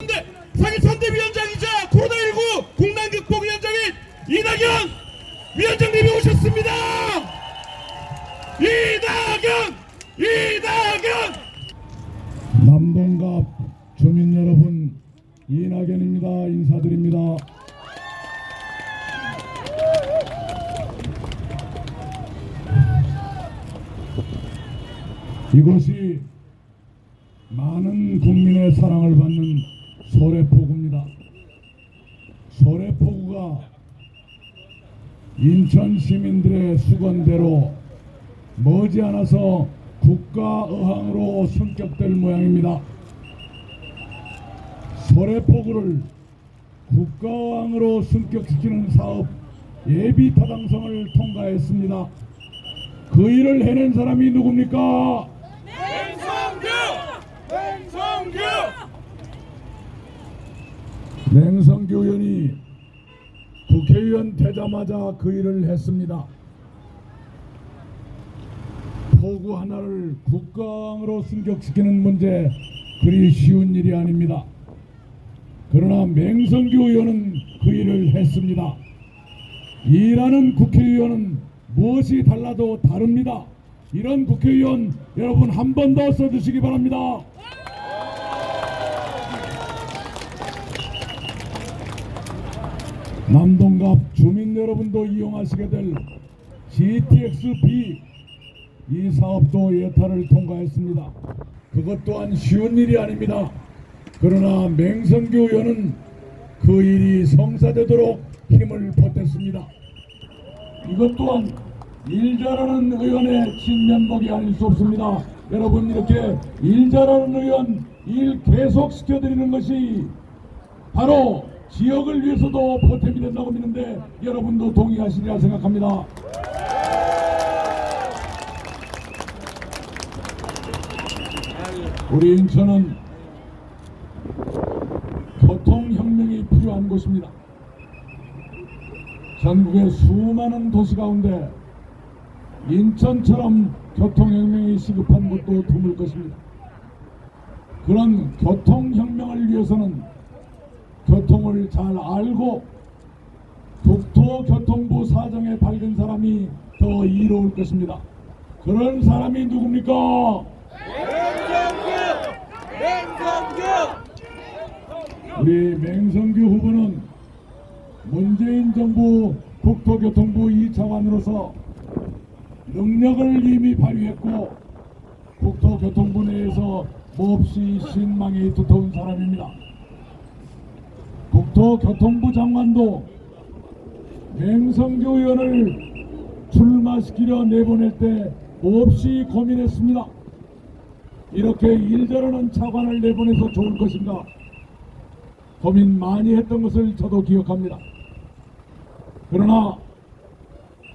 선대, 상임 선대위원장이자 코로나19 국난 극복 위원장인 이낙연 위원장님이 오셨습니다. 이낙연, 이낙연. 남동갑 주민 여러분 이낙연입니다. 인사드립니다. 이곳이 많은 국민의 사랑을 받는 소래포구입니다. 소래포구가 인천 시민들의 수건대로 머지않아서 국가의항으로 승격될 모양입니다. 소래포구를 국가의항으로 승격시키는 사업 예비 타당성을 통과했습니다. 그 일을 해낸 사람이 누굽니까? 맹성규, 맹성규. 맹성규 의원이 국회의원 되자마자 그 일을 했습니다. 포구 하나를 국강으로 승격시키는 문제 그리 쉬운 일이 아닙니다. 그러나 맹성규 의원은 그 일을 했습니다. 일하는 국회의원은 무엇이 달라도 다릅니다. 이런 국회의원 여러분 한 번 더 써주시기 바랍니다. 남동갑 주민 여러분도 이용하시게 될 GTX-B 이 사업도 예타를 통과했습니다. 그것 또한 쉬운 일이 아닙니다. 그러나 맹성규 의원은 그 일이 성사되도록 힘을 보탰습니다. 이것 또한 일 잘하는 의원의 진면목이 아닐 수 없습니다. 여러분 이렇게 일 잘하는 의원 일 계속 시켜드리는 것이 바로 지역을 위해서도 보탬이 된다고 믿는데 여러분도 동의하시리라 생각합니다. 우리 인천은 교통혁명이 필요한 곳입니다. 전국의 수많은 도시 가운데 인천처럼 교통혁명이 시급한 곳도 드물 것입니다. 그런 교통혁명을 위해서는 교통을 잘 알고 국토교통부 사정에 밝은 사람이 더 이로울 것입니다. 그런 사람이 누굽니까? 맹성규, 우리 맹성규 후보는 문재인 정부 국토교통부 2차관으로서 능력을 이미 발휘했고 국토교통부 내에서 몹시 신망이 두터운 사람입니다. 국토교통부 장관도 맹성규 의원을 출마시키려 내보낼 때 몹시 고민했습니다. 이렇게 일 잘하는 차관을 내보내서 좋을 것인가 고민 많이 했던 것을 저도 기억합니다. 그러나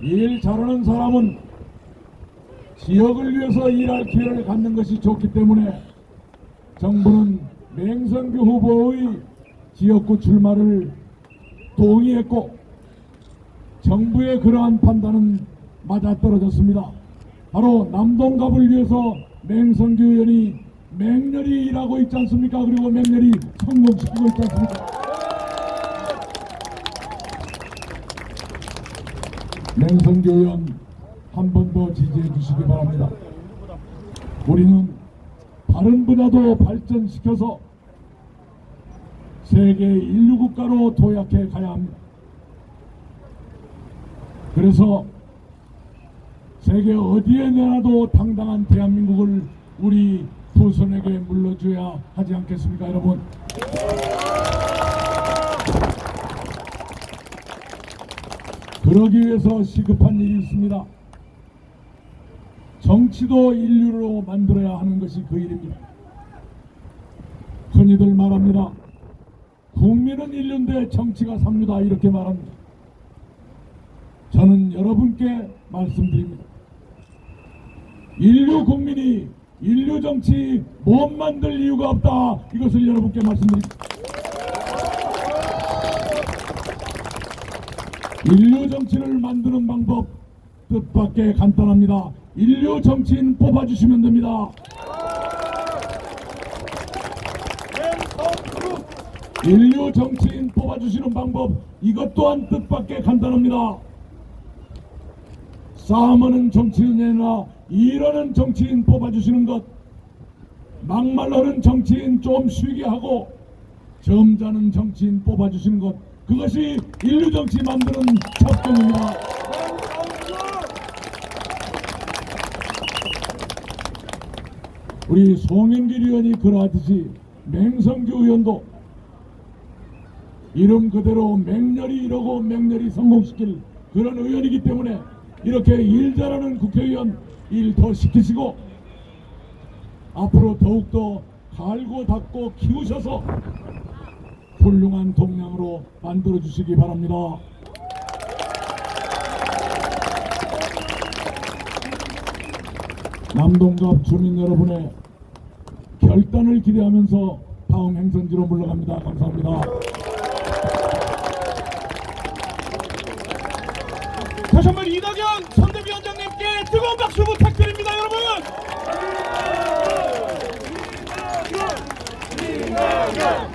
일 잘하는 사람은 지역을 위해서 일할 기회를 갖는 것이 좋기 때문에 정부는 맹성규 후보의 지역구 출마를 동의했고 정부의 그러한 판단은 맞아떨어졌습니다. 바로 남동갑을 위해서 맹성규 의원이 맹렬히 일하고 있지 않습니까? 그리고 맹렬히 성공시키고 있지 않습니까? 맹성규 의원 한 번 더 지지해 주시기 바랍니다. 우리는 다른 분야도 발전시켜서 세계 인류 국가로 도약해 가야 합니다. 그래서 세계 어디에 내놔도 당당한 대한민국을 우리 후손에게 물려줘야 하지 않겠습니까, 여러분? 그러기 위해서 시급한 일이 있습니다. 정치도 인류로 만들어야 하는 것이 그 일입니다. 흔히들 말합니다. 국민은 인류인데 정치가 삼류다 이렇게 말합니다. 저는 여러분께 말씀드립니다. 인류 국민이 인류 정치 못 만들 이유가 없다. 이것을 여러분께 말씀드립니다. 인류 정치를 만드는 방법 뜻밖의 간단합니다. 인류 정치인 뽑아주시면 됩니다. 인류 정치인 뽑아주시는 방법 이것 또한 뜻밖의 간단합니다. 싸움하는 정치인이 아니라 일하는 정치인 뽑아주시는 것 막말하는 정치인 좀 쉬게 하고 점잖은 정치인 뽑아주시는 것 그것이 인류 정치 만드는 작동입니다. 우리 송영길 의원이 그러하듯이 맹성규 의원도 이름 그대로 맹렬히 이러고 맹렬히 성공시킬 그런 의원이기 때문에 이렇게 일 잘하는 국회의원 일 더 시키시고 앞으로 더욱더 갈고 닦고 키우셔서 훌륭한 동량으로 만들어 주시기 바랍니다. 남동갑 주민 여러분의 결단을 기대하면서 다음 행선지로 물러갑니다. 감사합니다. 다시 한번 이낙연 선대위원장님께 뜨거운 박수 부탁드립니다, 여러분. 이낙연! 이낙연!